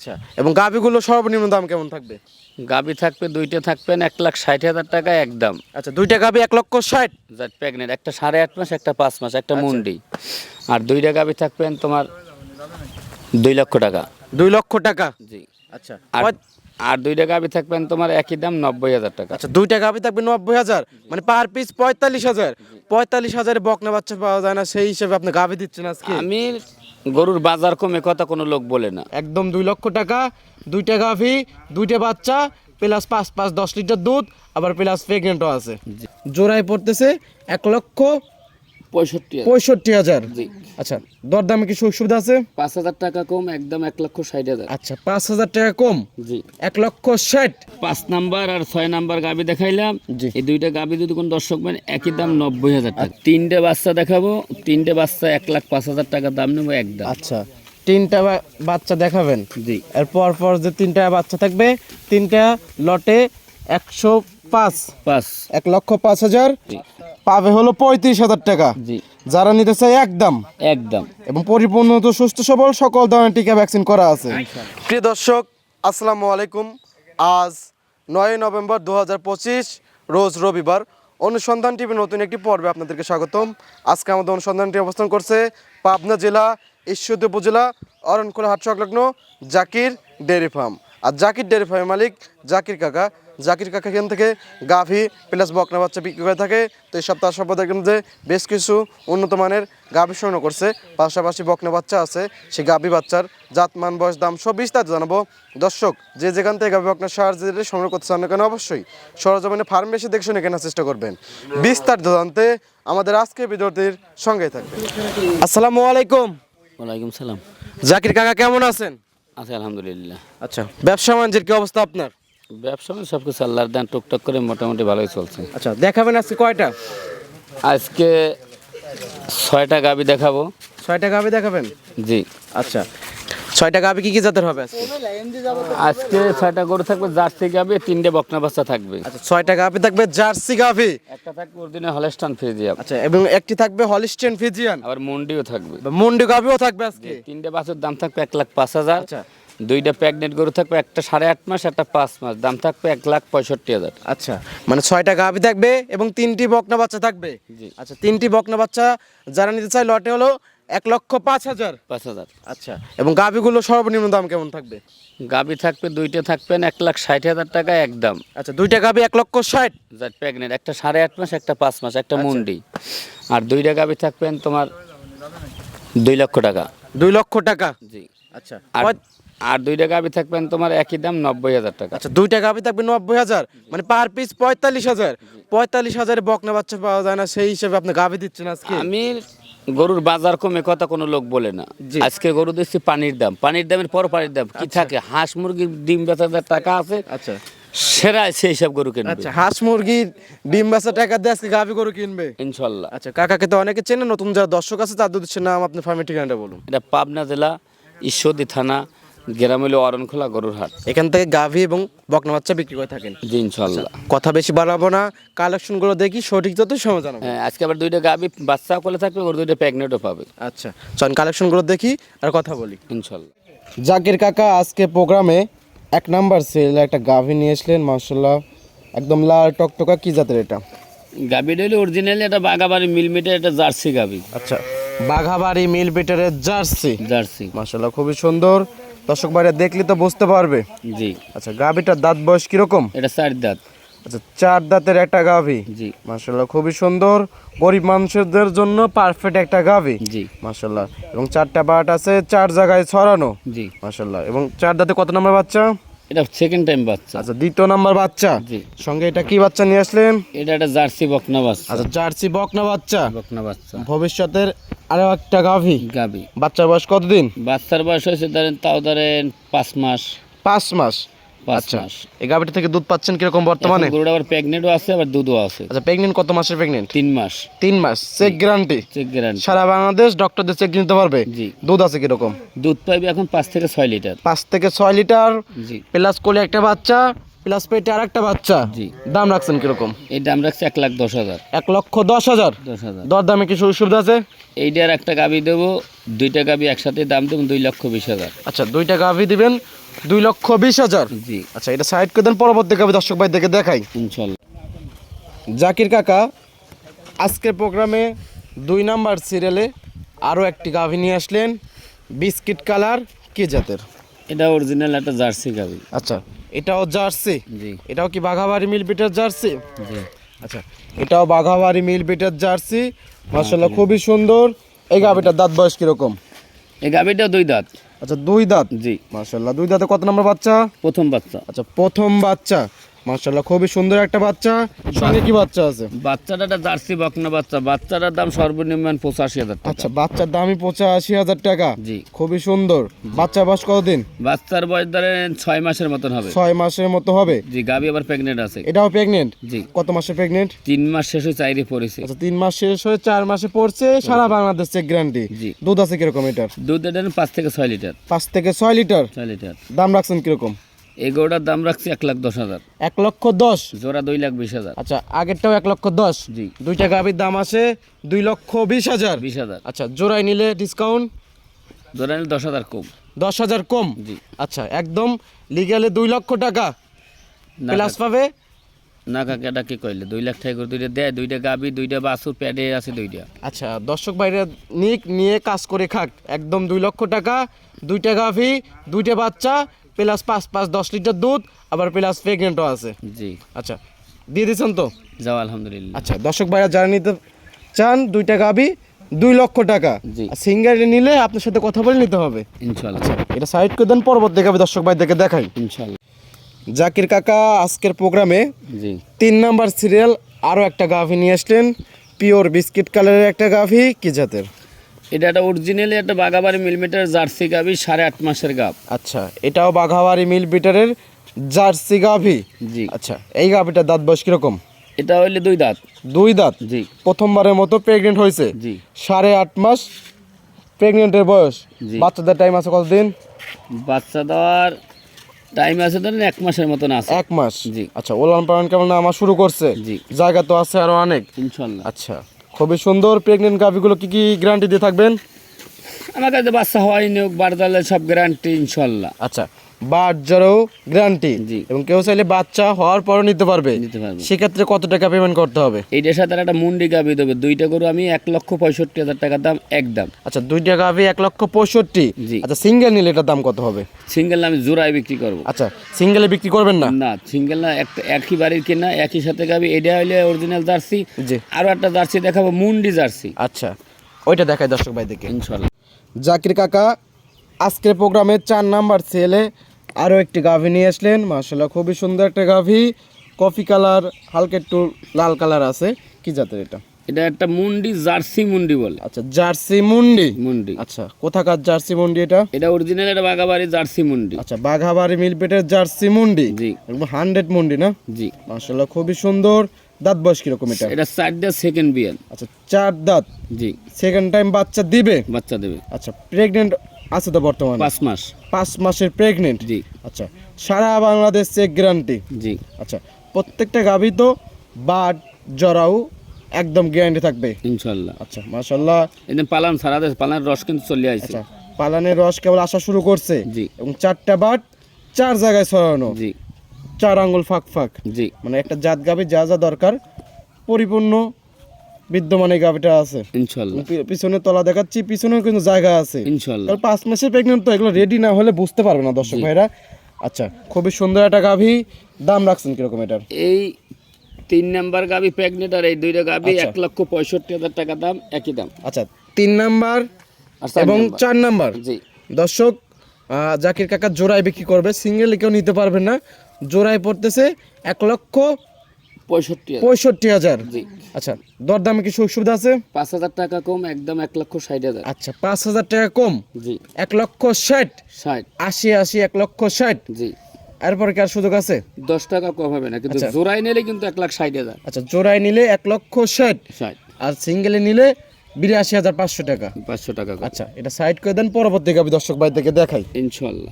আচ্ছা। এবং গাভিগুলো সর্বনিম্ন দাম কেমন থাকবে? গাবি থাকবে দুইটা থাকবেন এক লাখ ষাট হাজার টাকা একদম আচ্ছা দুইটা গাভি এক লক্ষ ষাট? যার প্রেগনেন্ট একটা সাড়ে আট মাস একটা পাঁচ মাস একটা মুন্ডি। আর দুইটা গাবি থাকবেন তোমার দুই লক্ষ টাকা। দুই লক্ষ টাকা? জি। আচ্ছা। আর আর দুইটা গাবি থাকবেন তোমার একই দাম নব্বই হাজার টাকা। আচ্ছা দুইটা গাভি থাকবে নব্বই হাজার? মানে পার পিস পঁয়তাল্লিশ হাজার। পঁয়তাল্লিশ হাজারে বকনা বাচ্চা পাওয়া যায় না সেই হিসেবে আপনি গাভি দিচ্ছেন আজকে। আমি গরুর বাজার কমে কথা কোনো লোক বলে না। একদম দুই লক্ষ টাকা দুইটা গাভি দুইটা বাচ্চা প্লাস পাঁচ পাঁচ দশ লিটার দুধ আবার প্লাস প্রেগনেন্টও আছে। জোড়ায় পড়তেছে এক লক্ষ পঁয়ষট্টি হাজার। জি। আচ্ছা দরদামে কি সুযোগ সুবিধা আছে? পাঁচ হাজার টাকা কম একদম এক লক্ষ ষাট হাজার। আচ্ছা পাঁচ হাজার টাকা কম? জি। এক লক্ষ ষাট? পাঁচ নাম্বার আর ছয় নাম্বার গাবি দেখাইলাম। এই দুইটা গাবি যদি কোন দর্শক মানে একই দাম নব্বই হাজার টাকা। তিনটে বাচ্চা দেখাবো তিনটে বাচ্চা এক লাখ পাঁচ হাজার টাকা দাম নেব একদম আচ্ছা তিনটা বাচ্চা দেখাবেন? জি। এর পর পর যে তিনটা বাচ্চা থাকবে তিনটা লটে একশো পাঁচ। পাঁচ। এক লক্ষ পাঁচ হাজার। জি। পাবে হলো পঁয়ত্রিশ হাজার টাকা। জি। যারা নিতে চায় একদম। একদম। এবং পরিপূর্ণ সুস্থ সবল সকল ধরনের টিকা ভ্যাকসিন করা আছে। প্রিয় দর্শক আসসালামু আলাইকুম। আজ নয় নভেম্বর দু হাজার পঁচিশ রোজ রবিবার। অনুসন্ধান টিভির নতুন একটি পর্বে আপনাদেরকে স্বাগতম। আজকে আমাদের অনুসন্ধানটি অবস্থান করছে পাবনা জেলা ঈশ্বরদী উপজেলা অরণখোলা হাট সংলগ্ন জাকির ডেয়ারি ফার্ম। আর জাকির ডেয়ারি ফার্মের মালিক জাকির কাকা। জাকির কাকা এখান থেকে গাভী প্লাস বকনা বাচ্চা বিক্রি করে থাকে। তো এই সপ্তাহ সপ্তাহ দেখলাম যে বেশ কিছু উন্নত মানের গাভী সংগ্রহ করছে। পাশাপাশি বকনা বাচ্চা আছে সেই গাভী বাচ্চার জাতমান বয়স দাম সব বিস্তারিত জানাব। দর্শক যে যেখান থেকে গাভী বকনা সাহায্যে সংগ্রহ করতে চান না কেন অবশ্যই সরজমিনে ফার্ম এসে দেখে শুনে কেনার চেষ্টা করবেন। বিস্তারিত জানতে আমাদের আজকে বিদ্যার্থীর সঙ্গেই থাকবেন। আসসালামু আলাইকুম। ওয়ালাইকুম সালাম। জাকির কাকা কেমন আছেন? আছে আলহামদুলিল্লাহ। আচ্ছা ব্যবসা বাণিজ্যের কি অবস্থা আপনার? ব্যবসা মানে সব কিছু আল্লাহর দান টুকটাক করে মোটামুটি ভালোই চলছে। আচ্ছা দেখাবেন আজকে কয়টা? আজকে ছয়টা গাবি দেখাবো। ছয়টা গাভি দেখাবেন? জি। আচ্ছা ছয়টা গাভি কি কি জাতের হবে আজকে? আজকে ছয়টা গরু থাকবে জার্সি গাবি তিনটে বকনা বাচ্চা থাকবে। আচ্ছা ছয়টা গাভি থাকবে জার্সি গাভি একটা থাকবে অরিজিনাল হলস্টান ফ্রিজিয়াম আচ্ছা এবং একটি থাকবে হলিস্টেন ফিজিয়ান আবার মুন্ডিও থাকবে। মুন্ডি গাভিও থাকবে আজকে? তিনটে বাছুর দাম থাকবে এক লাখ পাঁচ হাজার। আচ্ছা দুইটা প্রেগনেন্ট গরু থাকবে একটা সাড়ে আট মাস একটা পাঁচ মাস। দাম থাকবে এক লাখ পঁয়ষট্টি হাজার। আচ্ছা মানে ছয়টা গাভি থাকবে এবং তিনটি বকনা বাচ্চা থাকবে? জি। আচ্ছা তিনটি বকনা বাচ্চা যারা নিতে চায় লটে হলো এক লক্ষ পাঁচ হাজার। পাঁচ হাজার। আচ্ছা এবং গাভিগুলো সর্বনিম্ন দাম কেমন থাকবে? গাবি থাকবে দুইটা থাকবেন এক লাখ ষাট হাজার টাকা একদম আচ্ছা দুইটা গাভি এক লক্ষ ষাট। যার প্রেগনেন্ট একটা সাড়ে আট মাস একটা পাঁচ মাস একটা মুন্ডি। আর দুইটা গাবি থাকবেন তোমার দুই লক্ষ টাকা। দুই লক্ষ টাকা। জি। আচ্ছা আর আর দুইটা গাবি থাকবেন তোমার একই দাম নব্বই হাজার টাকা। আচ্ছা দুইটা গাভি থাকবে নব্বই হাজার মানে পার পিস পঁয়তাল্লিশ হাজার। পঁয়তাল্লিশ হাজারে বকনা বাচ্চা পাওয়া যায় না সেই হিসেবে আপনি গাভি দিচ্ছেন আজকে। আমি গরুর বাজার কমে কথা কোনো লোক বলে না। আজকে গরু দিচ্ছি পানির দাম। পানির দামের পর পানির দাম। কি থাকে হাঁস মুরগির ডিম বেচার টাকা আছে আচ্ছা। সেরা সেই সব গরু কিনবে। আচ্ছা হাঁস মুরগির ডিম বাচ্চা টাকা দিয়ে আজকে গাভি গরু কিনবে? ইনশাল্লাহ। আচ্ছা কাকাকে তো অনেকে চেনে নতুন যারা দর্শক আছে তাদের নাম আপনার ফার্মের ঠিকানাটা বলুন। এটা পাবনা জেলা ঈশ্বরদী থানা গ্রাম হলো অরণখোলা গরুর হাট। এখান থেকে গাভি এবং বকনা বাচ্চা বিক্রি করে থাকেন। জি ইনশাল্লাহ কথা বেশি বাড়াবো না কালেকশনগুলো দেখি সঠিক যত সময় জানাব। হ্যাঁ, আজকে আবার দুইটা গাবি বাচ্চা কোলে থাকবে ওর দুইটা প্রেগনেন্টও পাবে। আচ্ছা চল কালেকশনগুলো দেখি আর কথা বলি। ইনশাল্লাহ জাকির কাকা আজকে প্রোগ্রামে এক নাম্বার সেল একটা গাভি নিয়ে আসলেন মার্শাল্লাহ একদম লাল টকটকা কি জাতের এটা? গাবিটা হলো অরিজিনালি এটা বাগাবাড়ি মিলমিটে এটা জার্সি গাবি আচ্ছা বাঘাবাড়ি মিল বিটারের জার্সি। জার্সি। মার্শাল্লাহ খুবই সুন্দর। দর্শক বাইরে দেখলে তো বুঝতে পারবে। জি। আচ্ছা গাভীটার দাঁত বয়স কীরকম? এটা চার দাঁত। আচ্ছা চার দাঁতের একটা গাভি। জি। মার্শাল্লাহ খুবই সুন্দর। গরিব মানুষদের জন্য পারফেক্ট একটা গাভি। জি। মার্শাল্লাহ এবং চারটা বাট আছে চার জায়গায় ছড়ানো। জি। মার্শাল্লাহ এবং চার দাঁতে কত নম্বর বাচ্চা? এটা সেকেন্ড টাইম বাচ্চা। আচ্ছা দ্বিতীয় নাম্বার বাচ্চা? জি। সঙ্গে এটা কি বাচ্চা নিয়ে আসলেন? এটা একটা জার্সি বকনা বাচ্চা। আচ্ছা জার্সি বকনা বাচ্চা। বকনা বাচ্চা। ভবিষ্যতের আরও একটা গাভি। গাভি। বাচ্চার বয়স কতদিন? বাচ্চার বয়স হয়েছে ধরেন তাও ধরেন পাঁচ মাস। পাঁচ মাস। আচ্ছা মাস। এই গাভিটা থেকে দুধ পাচ্ছেন কীরকম বর্তমানে? গরুটা আবার প্রেগনেন্টও আছে আবার দুধও আছে। আচ্ছা প্রেগনেন্ট কত মাসের প্রেগনেন্ট তিন মাস। তিন মাস চেক গ্যারান্টি চেক গ্যারান্টি সারা বাংলাদেশ ডক্টরদের চেক নিতে পারবে? জি। দুধ আছে কীরকম? দুধ পাইবে এখন পাঁচ থেকে ছয় লিটার। পাঁচ থেকে ছয় লিটার জি। প্লাস কোলে একটা বাচ্চা প্লাস পেটে আর একটা বাচ্চা। জি। দাম রাখছেন কীরকম? এই দাম রাখছে এক লাখ দশ হাজার। এক লক্ষ দশ হাজার? দশ হাজার। দর দামে কি সুযোগ সুবিধা আছে? এইটার একটা গাবি দেবো দুইটা গাবি একসাথে দাম দেবো দুই লক্ষ বিশ হাজার। আচ্ছা দুইটা গাভি দিবেন দুই লক্ষ বিশ হাজার। জি। আচ্ছা এটা সাইড করে দেন পরবর্তী গাভি দর্শক ভাই দেখে দেখাই। ইনশাল্লাহ। জাকির কাকা আজকের প্রোগ্রামে দুই নাম্বার সিরিয়ালে আরও একটি গাভি নিয়ে আসলেন। বিস্কিট কালার কি জাতের? এটা অরিজিনাল একটা জার্সি গাবি আচ্ছা এটাও জার্সি? জি। এটাও কি বাঘাবাড়ি মিল বিটার জার্সি? জি। আচ্ছা এটাও বাঘাবাড়ি মিল বিটার জার্সি। মার্শাল্লাহ খুবই সুন্দর। এই গাভিটার দাঁত বয়স কীরকম? এই গাবিটা দুই দাঁত। আচ্ছা দুই দাঁত? জি। মার্শাল্লাহ দুই দাঁতে কত নম্বর বাচ্চা? প্রথম বাচ্চা। আচ্ছা প্রথম বাচ্চা। মার্শাল্লাহ খুবই সুন্দর একটা বাচ্চা। সঙ্গে কি বাচ্চা আছে? বাচ্চাটা একটা জার্সি বকনা বাচ্চা। বাচ্চাটার দাম সর্বনিম্ন পঁচাশি হাজার আচ্ছা বাচ্চার দামই পঁচাশি হাজার টাকা। জি। খুবই সুন্দর। বাচ্চা বয়স কতদিন? বাচ্চার বয়স ধরেন ছয় মাসের মতন হবে। ছয় মাসের মতো হবে? জি গাবি আবার প্রেগনেন্ট আছে। এটাও প্রেগনেন্ট জি। কত মাসে প্রেগনেন্ট তিন মাস শেষে চাইরে পড়েছে। আচ্ছা তিন মাস শেষ হয়ে চার মাসে পড়ছে। সারা বাংলাদেশ চেক গ্যারান্টি জি। দুধ আছে কীরকম এটার? দুধ দেন পাঁচ থেকে ছয় লিটার। পাঁচ থেকে ছয় লিটার? ছয় লিটার। দাম রাখছেন কীরকম? এই গরুটার দাম রাখছি এক লাখ দশ হাজার। এক লক্ষ দশ? জোড়া দুই লাখ বিশ হাজার। আচ্ছা আগেরটাও এক লক্ষ দশ? জি। দুইটা গাভির দাম আছে দুই লক্ষ বিশ হাজার? বিশ হাজার। আচ্ছা জোড়ায় নিলে ডিসকাউন্ট জোড়া নিলে দশ হাজার কম। দশ হাজার কম? জি। আচ্ছা একদম লিগালে দুই লক্ষ টাকা। প্লাস পাবে? না কাকে এটা কি কইলে? দুই লাখ টাকা করে দুইটা দেয় দুইটা গাবি দুইটা বাছুর প্যাডে আছে দুইটা। আচ্ছা দর্শক বাইরে নিক নিয়ে কাজ করে খাক। একদম দুই লক্ষ টাকা দুইটা গাভি দুইটা বাচ্চা প্লাস পাঁচ পাঁচ দশ লিটার দুধ আবার প্লাস প্রেগনেন্টও আছে। জি। আচ্ছা দিয়ে দিচ্ছেন তো? যাও আলহামদুলিল্লাহ। আচ্ছা দর্শক ভাইরা যারা নিতে চান দুইটা গাভি দুই লক্ষ টাকা। জি। সিঙ্গার নিলে আপনার সাথে কথা বলে নিতে হবে। ইনশাল্লাহ এটা সাইড করে দেন পরবর্তী গাভি দর্শক ভাই দেখে দেখাই। ইনশাল্লাহ জাকির কাকা আজকের প্রোগ্রামে জি। তিন নাম্বার সিরিয়াল আরও একটা গাভি নিয়ে আসলেন। পিওর বিস্কিট কালারের একটা গাভি কি জাতের? এটা একটা অরিজিনালি একটা বাগাবাড়ি মিলিমিটার জার্সি গাবি সাড়ে আট মাসের গাব আচ্ছা এটাও বাঘাবাড়ি মিল বিটারের জার্সি গাভি? জি। আচ্ছা এই গাভিটার দাঁত বয়স কীরকম? এটা হইলে দুই দাঁত। দুই দাঁত? জি। প্রথমবারের মতো প্রেগনেন্ট হয়েছে জি। সাড়ে আট মাস প্রেগনেন্টের বয়স? বাচ্চাদের টাইম আছে কতদিন? বাচ্চা দেওয়ার টাইম আছে ধরেন এক মাসের মতন আছে। এক মাস? জি। আচ্ছা ওলান পালন কেমন আমার শুরু করছে? জি। জায়গা তো আছে আরও অনেক। ইনশাল্লাহ। আচ্ছা। খুবই সুন্দর প্রেগনেন্ট গাভিগুলো কি কি গ্যারান্টি দিয়ে থাকবেন? আমার কাছে বাচ্চা হয়নি নিয়োগ বারদালে সব গ্যারান্টি ইনশাল্লাহ। আচ্ছা বাচ্চারও গ্যারান্টি জি। এবং কেউ চাইলে বাচ্চা হওয়ার পরও নিতে পারবে। সেক্ষেত্রে কত টাকা পেমেন্ট করতে হবে? এইটার সাথে একটা মুন্ডি গাবি দেবে। দুইটা গরু আমি এক লক্ষ পঁয়ষট্টি হাজার টাকার দাম একদম। আচ্ছা দুইটা গাভি এক লক্ষ পঁয়ষট্টি। আচ্ছা সিঙ্গেল নিলে এটার দাম কত হবে? সিঙ্গেল আমি জোড়ায় বিক্রি করব। আচ্ছা সিঙ্গেলে বিক্রি করবেন না? না সিঙ্গেল না একটা একই বাড়ির কেনা একই সাথে গাবি এটা হইলে অরিজিনাল জার্সি। জি। আরও একটা জার্সি দেখাবো মুন্ডি জার্সি। আচ্ছা ওইটা দেখায় দর্শক ভাই দেখে ইনশাল্লাহ জাকির কাকা আজকের প্রোগ্রামে চার নাম্বার ছেলে আরও একটি গাভি নিয়ে আসলেন। মার্শাল্লাহ খুবই সুন্দর একটা গাভি। কফি কালার হালকা একটু লাল কালার আছে। কি জাতের এটা? এটা একটা মুন্ডি জার্সি মুন্ডি বলে। আচ্ছা জার্সি মুন্ডি? মুন্ডি। আচ্ছা কোথাকার জার্সি মুন্ডি এটা? এটা অরিজিনাল একটা বাগাবাড়ি জার্সি মুন্ডি। আচ্ছা বাঘাবাড়ি মিলপেটের জার্সি মুন্ডি? জি। একদম হান্ড্রেড মুন্ডি না? জি। মার্শাল্লাহ খুবই সুন্দর। দাঁত বয়স কীরকম এটা? এটা চারটা সেকেন্ড বিয়ান আচ্ছা চার দাঁত। জি। সেকেন্ড টাইম বাচ্চা দিবে? বাচ্চা দেবে। আচ্ছা প্রেগনেন্ট আছে তো বর্তমানে? পাঁচ মাস। পাঁচ মাসের প্রেগনেন্ট জি। আচ্ছা সারা বাংলাদেশ চেক গ্যারান্টি জি। আচ্ছা প্রত্যেকটা গাভী তো বাট জরাও একদম গ্যারান্টি থাকবে? ইনশাল্লাহ। আচ্ছা মাশাল্লাহ। এদিন পালান সারা দেশ পালানের রস কিন্তু চলে আসছে আচ্ছা পালানের রস কেবল আসা শুরু করছে? জি। এবং চারটা বাট চার জায়গায় ছড়ানো? জি। চার আঙ্গুল ফাঁক ফাঁক। জি। মানে একটা জাত গাভী যা যা দরকার পরিপূর্ণ বিদ্যমান এই গাভীটা আছে। পিছনে তলা দেখাচ্ছি পিছনেও কিন্তু জায়গা আছে। পাঁচ মাসের প্রেগনেন্ট তো এগুলো রেডি না হলে বুঝতে পারবে না দর্শক ভাইরা। আচ্ছা খুবই সুন্দর একটা গাভী। দাম রাখছেন কীরকম এটার? এই তিন নাম্বার গাবি প্রেগনেন্ট আর এই দুইটা গাবি আচ্ছা। এক লক্ষ পঁয়ষট্টি হাজার টাকা দাম একই দাম। আচ্ছা তিন নাম্বার এবং চার নাম্বার। জি। দর্শক জাকির কাকা জোড়ায় বিক্রি করবে সিঙ্গেল কেউ নিতে পারবে না। জোড়ায় পড়তেছে এক লক্ষ পঁয়ষট্টি হাজার। আচ্ছা দরদামে কি সুযোগ সুবিধা আছে? পাঁচ হাজার টাকা কম একদম এক লক্ষ ষাট হাজার। আচ্ছা পাঁচ হাজার টাকা কম? জি। এক লক্ষ ষাট? ষাট। আশি আশি এক লক্ষ ষাট? জি। এরপরে কি আর সুযোগ আছে? দশ টাকা কম হবে না কিন্তু আচ্ছা। জোড়াই নিলে কিন্তু এক লাখ ষাট হাজার। আচ্ছা জোড়ায় নিলে এক লক্ষ ষাট? ষাট। আর সিঙ্গেলে নিলে বিরাশি হাজার পাঁচশো টাকা? পাঁচশো টাকা আচ্ছা এটা সাইড করে দেন পরবর্তী গাবি দর্শক ভাই থেকে দেখাই। ইনশাল্লাহ।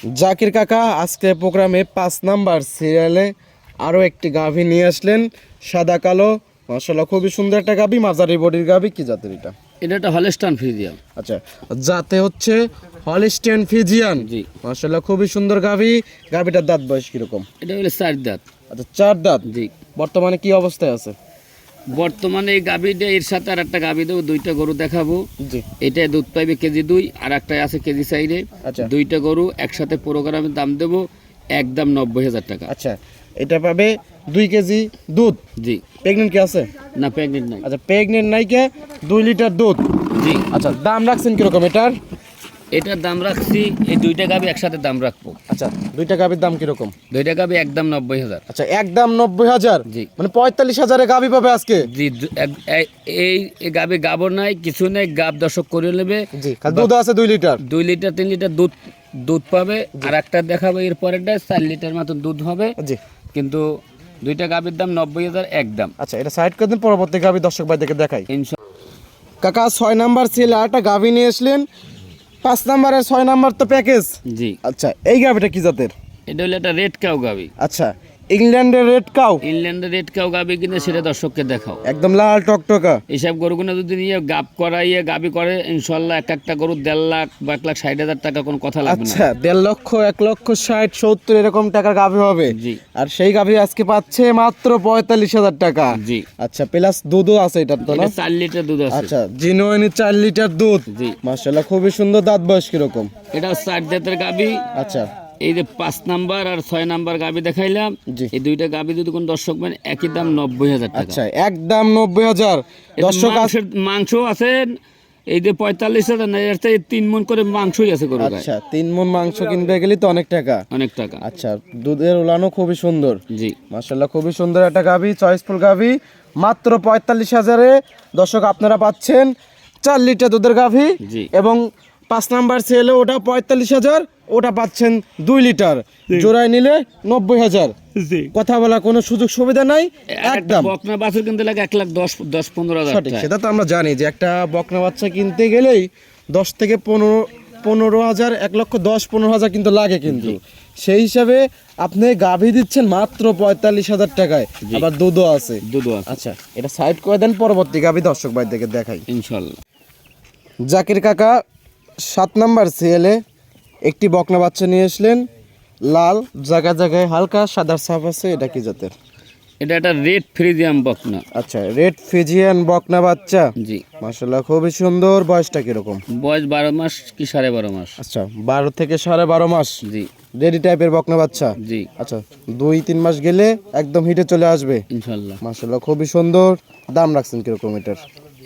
জাকির কাকা আজকে প্রোগ্রামে পাঁচ নাম্বার সিরিয়ালে আরও একটি গাভী নিয়ে আসলেন সাদা কালো। মাসাল্লাহ খুবই সুন্দর একটা গাভী। মাঝারি বডির গাভী কি জাতের এটা? এটা একটা হলেস্টান ফিজিয়ান। আচ্ছা যাতে হচ্ছে হলিস্টিয়ান ফিজিয়ান। জি। মাশাআল্লাহ খুবই সুন্দর গাভি। গাভিটার দাঁত বয়স কীরকম? এটা হলো চার দাঁত। আচ্ছা চার দাঁত? জি। বর্তমানে কি অবস্থায় আছে? বর্তমানে এই গাভিটা এর সাথে আর একটা গাভি দেবো দুইটা গরু দেখাবো। জি। এটা দুধ পাইবে কেজি দুই আর একটা আছে কেজি সাইডে আচ্ছা। দুইটা গরু একসাথে পুরো প্রোগ্রামের দাম দেবো একদম নব্বই হাজার টাকা। আচ্ছা এটা পাবে দুই কেজি দুধ। জি। প্রেগনেন্ট কি আছে? না প্রেগনেন্ট নাই। আচ্ছা প্রেগনেন্ট নাই কে? দুই লিটার দুধ। জি। আচ্ছা দাম রাখছেন কীরকম এটার? এটার দাম রাখছি এই দুইটা গাভি একসাথে দাম রাখব। আচ্ছা দুইটা গাভির দাম কীরকম? দুইটা গাভি একদম নব্বই হাজার। আচ্ছা একদম নব্বই হাজার? জি। মানে পঁয়তাল্লিশ হাজারে গাভি পাবে আজকে? জি এই- গাভি গাবর নাই কিছু নেই গাব দর্শক করে নেবে। জি দুধ আছে দুই লিটার। দুই লিটার তিন লিটার দুধ দুধ পাবে। আর একটা দেখাবো এর পরেরটা চার লিটার মতন দুধ হবে। জি। কিন্তু দুইটা গাভির দাম নব্বই হাজার এক দাম। আচ্ছা এটা সাইড করে দিন পরবর্তী গাভি দর্শক ভাই দেখে দেখাই কাকা ছয় নাম্বার ছিল একটা গাভি নিয়ে আসলেন। পাঁচ নাম্বারের ছয় নাম্বার তো প্যাকেজ। জি। আচ্ছা এই গাভিটা কি জাতের? এটা হলো একটা রেড কাউ গাভি। আচ্ছা ইংল্যান্ডের রেড কাউ। ইংল্যান্ডের রেড কাউ গাভি কিনে সেটা দর্শককে দেখাও। একদম লাল টকটকা। এইসব গরুগুলো যদি নিয়ে গাব করাইয়ে গাবি করে ইনশাল্লাহ এক একটা গরু দেড় লাখ বা এক লাখ ষাট হাজার টাকা কোনো কথা লাগবে আচ্ছা দেড় লক্ষ এক লক্ষ ষাট সত্তর এরকম টাকার গাভি হবে। জি। আর সেই গাভি আজকে পাচ্ছে মাত্র পঁয়তাল্লিশ হাজার টাকা। জি। আচ্ছা প্লাস দুধও আছে এটার তো না? চার লিটার দুধ আছে। আচ্ছা জিনুয়ানি চার লিটার দুধ। জি। মার্শাল্লাহ খুবই সুন্দর দাঁত বয়স কীরকম। এটা চার জাতের গাবি। আচ্ছা। এই যে পাঁচ নাম্বার আর ছয় নাম্বার গাবি দেখাইলাম এই দুইটা গাবি যদি কোন দর্শক মানে একই দাম নব্বই হাজার টাকা। আচ্ছা একদম নব্বই হাজার। দর্শক মাংস আছে এই যে পঁয়তাল্লিশ হাজার না এর থেকে তিন মন করে মাংসই আছে গরু আচ্ছা তিন মন মাংস কিনতে গেলে তো অনেক টাকা। অনেক টাকা। আচ্ছা দুধের উলানো খুবই সুন্দর। জি। মার্শাল্লাহ খুবই সুন্দর একটা গাভি চয়েসফুল গাভি মাত্র পঁয়তাল্লিশ হাজারে দর্শক আপনারা পাচ্ছেন চার লিটার দুধের গাভি। এবং পাঁচ নাম্বার সেলে ওটা পঁয়তাল্লিশ হাজার ওটা পাচ্ছেন দুই লিটার। জোড়ায় নিলে নব্বই হাজার। কথা বলা কোনো সুযোগ সুবিধা নাই একদম। বকনা বাছুর কিনতে লাগে এক লাখ দশ দশ পনেরো হাজার টাকা। সেটা তো আমরা জানি যে একটা বকনা বাচ্চা কিনতে গেলেই দশ থেকে পনেরো পনেরো হাজার এক লক্ষ দশ পনেরো হাজার কিন্তু লাগে কিন্তু। সেই হিসাবে আপনি গাভী দিচ্ছেন মাত্র পঁয়তাল্লিশ হাজার টাকায় আবার দুধও আছে। দুধ আছে। আচ্ছা এটা সাইড করে দেন পরবর্তী গাভী দর্শক ভাই দেখে দেখাই। ইনশাল্লাহ। জাকির কাকা সাত নাম্বার সিএলে একটি বকনা বাচ্চা নিয়ে আসলেন। লাল জায়গায় জায়গায় হালকা সাদার ছাপ আছে এটা কি জাতের? এটা একটা রেড ফ্রিজিয়াম বকনা। আচ্ছা রেড ফিজিয়ান বকনা বাচ্চা। জি। মাসাল্লাহ খুবই সুন্দর। বয়সটা কীরকম? বয়স বারো মাস কি সাড়ে বারো মাস। আচ্ছা বারো থেকে সাড়ে বারো মাস। জি। রেডি টাইপের বকনা বাচ্চা? জি। আচ্ছা দুই তিন মাস গেলে একদম হিটে চলে আসবে। ইনশাল্লাহ মাসাল্লাহ খুবই সুন্দর। দাম রাখছেন কীরকম এটার?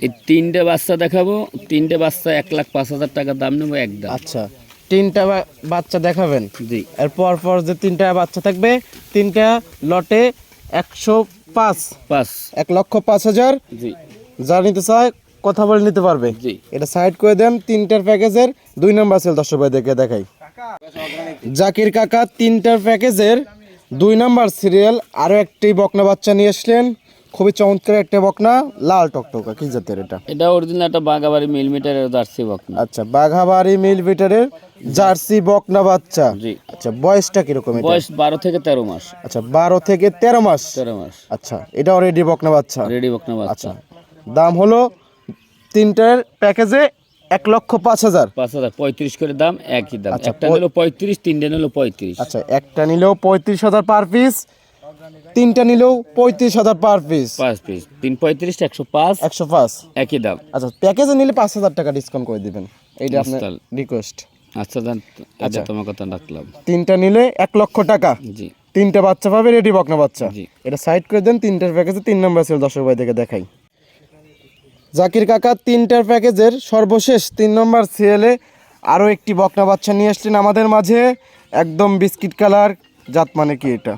এই তিনটে বাচ্চা দেখাবো তিনটে বাচ্চা এক লাখ পাঁচ হাজার টাকা দাম নেব একদম। আচ্ছা তিনটা বাচ্চা দেখাবেন? জি। এর পর পর যে তিনটা বাচ্চা থাকবে তিনটা লটে একশো পাঁচ। পাঁচ। এক লক্ষ পাঁচ হাজার। জি। যা নিতে চায় কথা বলে নিতে পারবে। জি। এটা সাইড করে দেন তিনটার প্যাকেজের দুই নাম্বার সেল দর্শক ভাই দেখে দেখাই। জাকির কাকা তিনটার প্যাকেজের দুই নাম্বার সিরিয়াল আরও একটি বকনা বাচ্চা নিয়ে আসলেন। খুবই চমৎকার একটা বকনা লাল টকটকা কি জাতের এটা? এটা অরিজিনাল একটা বাগাবাড়ি মিলিমিটারের জার্সি বকনা। আচ্ছা বাঘাবাড়ি মিল বিটারের জার্সি বকনা বাচ্চা। জি। আচ্ছা বয়সটা কীরকম এটা? বয়স বারো থেকে তেরো মাস। আচ্ছা বারো থেকে তেরো মাস? তেরো মাস। আচ্ছা এটা অলরেডি বকনা বাচ্চা? রেডি বকনা বাচ্চা। আচ্ছা দাম হলো তিনটার প্যাকেজে এক লক্ষ পাঁচ হাজার। পাঁচ হাজার পঁয়ত্রিশ করে দাম একই দাম। আচ্ছা, একটা নিলো পঁয়ত্রিশ তিনটে নিলো পঁয়ত্রিশ। আচ্ছা একটা নিলেও পঁয়ত্রিশ হাজার পার পিস তিনটা নিলেও পঁয়ত্রিশ হাজার পার পিস পাঁচ পিস তিন পঁয়ত্রিশ একশো পাঁচ। একশো পাঁচ। একই দাম। আচ্ছা প্যাকেজে নিলে পাঁচ হাজার টাকা ডিসকাউন্ট করে দিবেন। এইটা আপনার রিকোয়েস্ট আচ্ছা দেন আচ্ছা। তোমার কথা রাখলাম। তিনটা নিলে এক লক্ষ টাকা। জি। তিনটা বাচ্চা পাবে রেডি বকনা বাচ্চা। জি। এটা সাইড করে দেন তিনটার প্যাকেজে তিন নম্বর ছিল দর্শক ভাই থেকে দেখাই। জাকির কাকা তিনটার প্যাকেজের সর্বশেষ তিন নম্বর সিএলে আরও একটি বকনা বাচ্চা নিয়ে আসলেন আমাদের মাঝে। একদম বিস্কিট কালার জাত মানে কি এটা?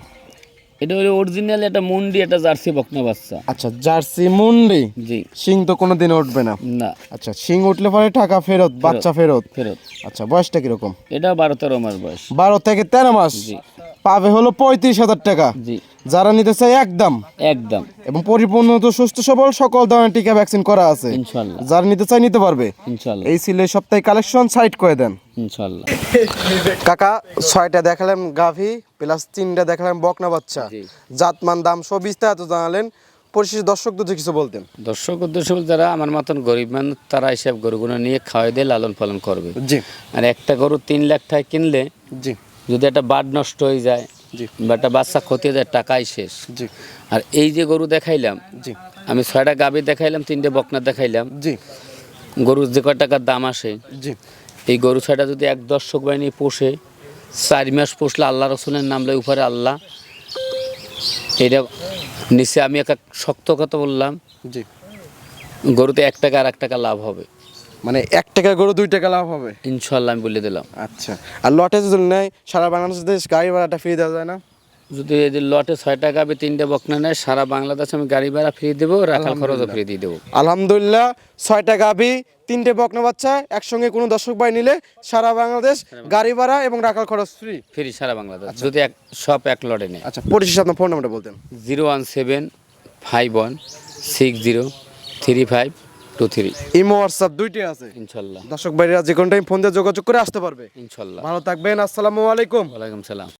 এটা হলো অরিজিনাল একটা মুন্ডি একটা জার্সি বকনা বাচ্চা। আচ্ছা জার্সি মুন্ডি? জি। শিং তো কোনোদিন উঠবে না। না। আচ্ছা শিং উঠলে পরে টাকা ফেরত বাচ্চা ফেরত? ফেরত। আচ্ছা বয়সটা কীরকম? এটা বারো তেরো মাস বয়স। বারো থেকে তেরো মাস? জি। পাবে হলো পঁয়ত্রিশ হাজার টাকা। জি। যারা নিতে চায় একদম। একদম। এবং পরিপূর্ণ তো সুস্থ সবল সকল ধরনের টিকা ভ্যাকসিন করা আছে। যারা নিতে চায় নিতে পারবে। এই ছিল সপ্তাহে কালেকশন সাইড করে দেন। কাকা ছয়টা দেখালাম গাভি প্লাস তিনটা দেখালাম বকনা বাচ্চা। জাতমান দাম সব বিস্তারিত জানালেন। পরিশেষে দর্শক যদি কিছু বলতেন। দর্শক উদ্দেশ্য যারা আমার মতন গরিব মানুষ তারা এইসব গরুগুলো নিয়ে খাওয়াই দিয়ে লালন পালন করবে। জি। আর একটা গরু তিন লাখ টাকা কিনলে জি। যদি একটা বাদ নষ্ট হয়ে যায় বা একটা বাচ্চা ক্ষতি হয়ে যায় টাকাই শেষ। জি। আর এই যে গরু দেখাইলাম আমি ছয়টা গাভি দেখাইলাম তিনটে বকনা দেখাইলাম। জি। গরুর যে কয় টাকার দাম আসে জি। এই গরু ছয়টা যদি এক দর্শক বাহিনী পোষে চার মাস পোষলে আল্লাহ রসুলের নাম নামলে উপরে আল্লাহ। এটা নিচে আমি একটা শক্ত কথা বললাম। গরুতে এক টাকা আর এক টাকা লাভ হবে। মানে এক টাকা গরু দুই টাকা লাভ হবে? ইনশাল্লাহ আমি বলে দিলাম। আচ্ছা। আর লটে যদি নেয় সারা বাংলাদেশ দেশ গাড়ি ভাড়াটা ফ্রি দেওয়া যায় না? যদি এই যে লটে ছয় টাকা আমি তিনটে বকনা নেয় সারা বাংলাদেশে আমি গাড়ি ভাড়া ফ্রি দেবো রাখাল খরচও ফ্রি দিয়ে দেবো। আলহামদুলিল্লাহ ছয়টা গাভি তিনটে বকনা বাচ্চা একসঙ্গে কোনো দর্শক ভাই নিলে সারা বাংলাদেশ গাড়ি ভাড়া এবং রাখার খরচ ফ্রি ফ্রি সারা বাংলাদেশ। যদি এক সব এক লটে নেয়। আচ্ছা পরিশেষে আপনার ফোন নাম্বারটা বলতেন। Zero one seven five one six zero three five two three imo WhatsApp দুইটাই আছে। ইনশাল্লাহ। দর্শক ভাইরা যে কোনো টাইম ফোন দিয়ে যোগাযোগ করে আসতে পারবে। ইনশাল্লাহ। ভালো থাকবেন আসসালামু আলাইকুম। ওয়ালাইকুম সালাম।